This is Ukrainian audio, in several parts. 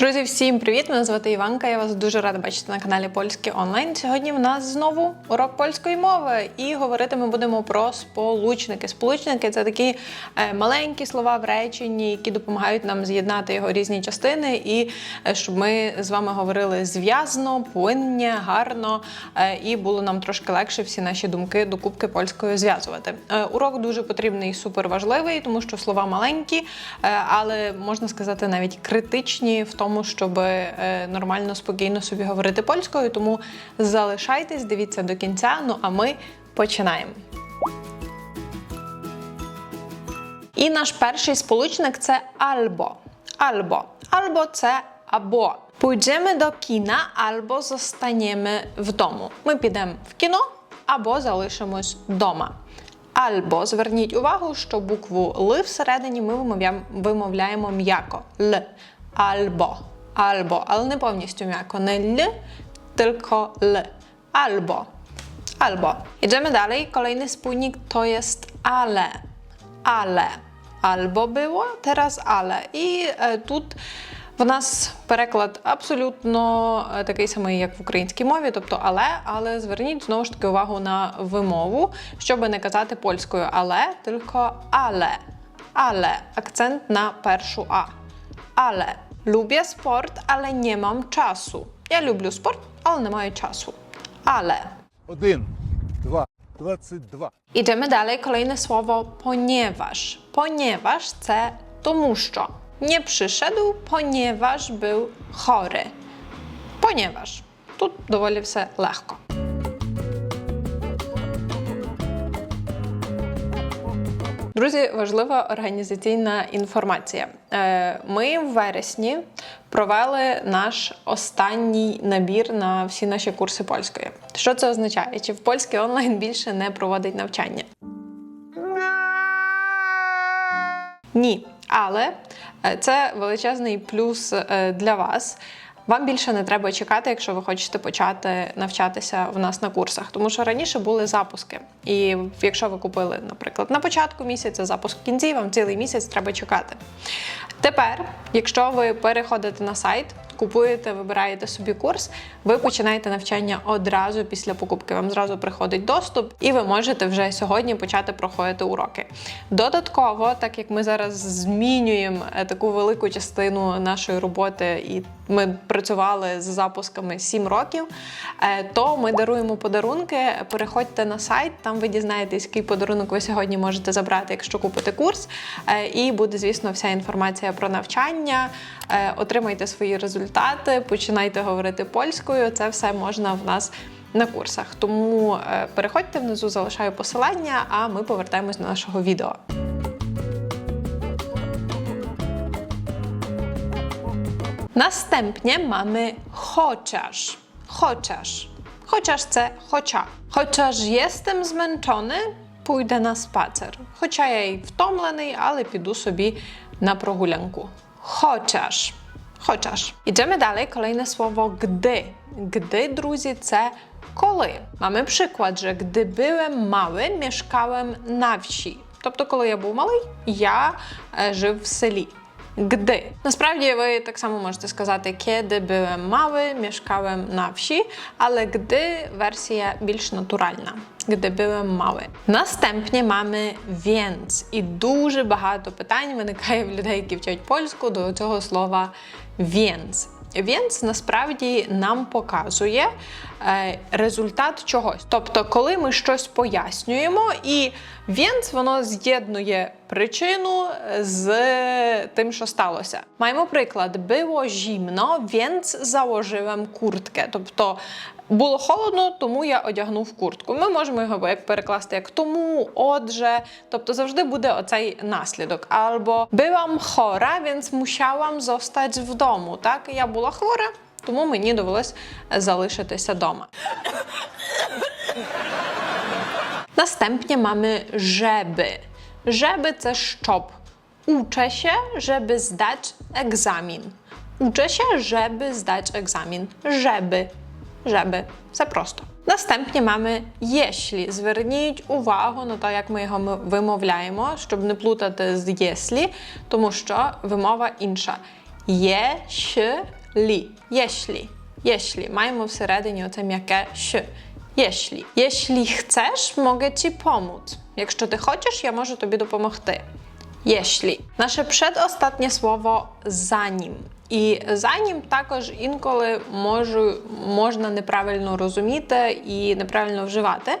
Друзі, всім привіт! Мене звати Іванка. Я вас дуже рада бачити на каналі Польський онлайн. Сьогодні в нас знову урок польської мови, і говорити ми будемо про сполучники. Сполучники це такі е, маленькі слова в реченні, які допомагають нам з'єднати його різні частини, і е, щоб ми з вами говорили зв'язно, плинні, гарно, е, і було нам трошки легше всі наші думки докупки польською зв'язувати. Урок дуже потрібний і супер важливий, тому що слова маленькі, але можна сказати навіть критичні в тому, щоб е, нормально, спокійно собі говорити польською. Тому залишайтесь, дивіться до кінця. Ну а ми починаємо. І наш перший сполучник це альбо. Альбо. Альбо це або. Pójdziemy kina, albo zostaniemy w domu. Ми підемо в кіно або залишимось вдома. Альбо зверніть увагу, що букву Л всередині ми вимовляємо м'яко. Л. Альбо. Альбо. Але не повністю м'яко. Не Л, tylko L. Albo. Albo. Idziemy dalej. Kolejny spójnik to jest ale. Ale. Albo było, teraz ale. І е, тут в нас переклад абсолютно такий самий, як в українській мові, тобто але, але зверніть знову ж таки увагу на вимову, щоб не казати польською але, тільки але. Але. Акцент на першу А. Але. Lubię sport, ale nie mam czasu. Я люблю спорт, але не маю часу. Але. Один, два, двадцять два. Idziemy dalej. Kolejne słowo ponieważ. Ponieważ це тому що. Nie przyszedł, ponieważ był chory. Ponieważ. Тут доволі все легко. Друзі, важлива організаційна інформація. Е, Ми в вересні провели наш останній набір на всі наші курси польської. Що це означає? Чи в польський онлайн більше не проводить навчання? Ні, але е, це величезний плюс е, для вас. Вам більше не треба чекати, якщо ви хочете почати навчатися в нас на курсах, тому що раніше були запуски. І якщо ви купили, наприклад, на початку місяця, запуск в кінці, вам цілий місяць треба чекати. Тепер, якщо ви переходите на сайт, купуєте, вибираєте собі курс, ви починаєте навчання одразу після покупки. Вам зразу приходить доступ, і ви можете вже сьогодні почати проходити уроки. Додатково, так як ми зараз змінюємо е, таку велику частину нашої роботи, і ми працювали з запусками 7 років, е, то ми даруємо подарунки. Переходьте на сайт, там ви дізнаєтесь, який подарунок ви сьогодні можете забрати, якщо купите курс. Е, І буде, звісно, вся інформація про навчання. Отримайте свої результати, починайте говорити польською. Це все можна в нас на курсах. Тому е, переходьте внизу, залишаю посилання, а ми повертаємось до нашого відео. Następnie mamy chociaż. Chociaż. Chociaż це хоча. Chociaż jestem zmęczony, pójdę na spacer. Хоча я й втомлений, але піду собі на прогулянку. Chociaż. Chociaż. Idziemy dalej. Kolejne słowo gdy. Gdy, друзі, це коли. Mamy przykład, że gdy byłem mały, mieszkałem na wsi. Тобто, коли я був малий, я е, жив в селі. Gdy. Насправді ви так само можете сказати kiedy byłem mały, mieszkałem na wsi, ale gdy wersja більш натуральна. Gdy byłem mały. Настępnie mamy więc. І дуже багато питань виникає в людей, які вчать польську до цього слова więc. Więc насправді нам показує е, результат чогось. Тобто, коли ми щось пояснюємо, і więc воно з'єднує причину з тим, що сталося. Маємо приклад: було зімно, więc założyłem kurtkę. Тобто було холодно, тому я одягнув куртку. Ми можемо його перекласти як тому, отже. Тобто завжди буде оцей наслідок. Або byłam chora, więc musiałam zostać w domu. Так, я була хвора, тому мені довелось залишитися вдома. Następnie mamy żeby. Żeby це щоб. Uczę się, żeby zdać egzamin. Uczę się, żeby zdać egzamin. Żeby. Żeby. Все просто. Настępnie mamy jeśli. Зверніть увагу на те, як ми його ми- вимовляємо, щоб не плутати з єслі, тому що вимова інша. Єшлі. Єшлі. Єшлі. Маємо всередині оце м'яке «щ». Jeśli. Jeśli chcesz, mogę ci pomóc. Якщо ти хочеш, я можу тобі допомогти. Jeśli. Наше предостаннє слово занім. І занім також інколи можу, можна неправильно розуміти і неправильно вживати,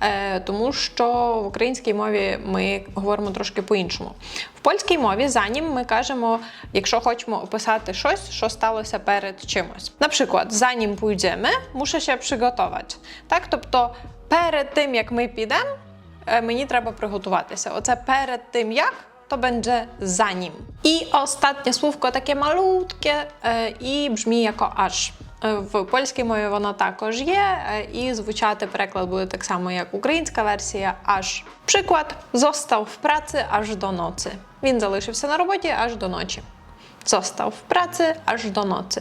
е, тому що в українській мові ми говоримо трошки по-іншому. В польській мові занім ми кажемо, якщо хочемо описати щось, що сталося перед чимось. Наприклад, занім pójdziemy, muszę się przygotować. Так, тобто перед тим, як ми підемо, е, мені треба приготуватися. Оце перед тим як. To będzie zanim. I ostatnie słówko takie malutkie e, i brzmi jako aż. В польській мові воно також є, і звучати переклад буде так само, як українська версія аж. Приклад został w pracy аж до ноці. Він залишився на роботі аж до ночі. Został w pracy аж до ноці.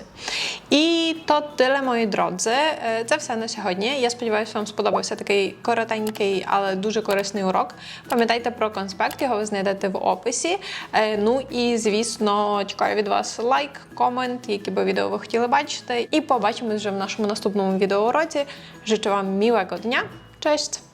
І то тиле, мої дrodzy. Е, Це все на сьогодні. Я сподіваюся, вам сподобався такий коротенький, але дуже корисний урок. Пам'ятайте про конспект, його ви знайдете в описі. Ну і звісно, чекаю від вас лайк, комент, які би відео ви хотіли бачити. І побачимось вже в нашому наступному відеоуроці. Życzę вам мілого дня. Cześć!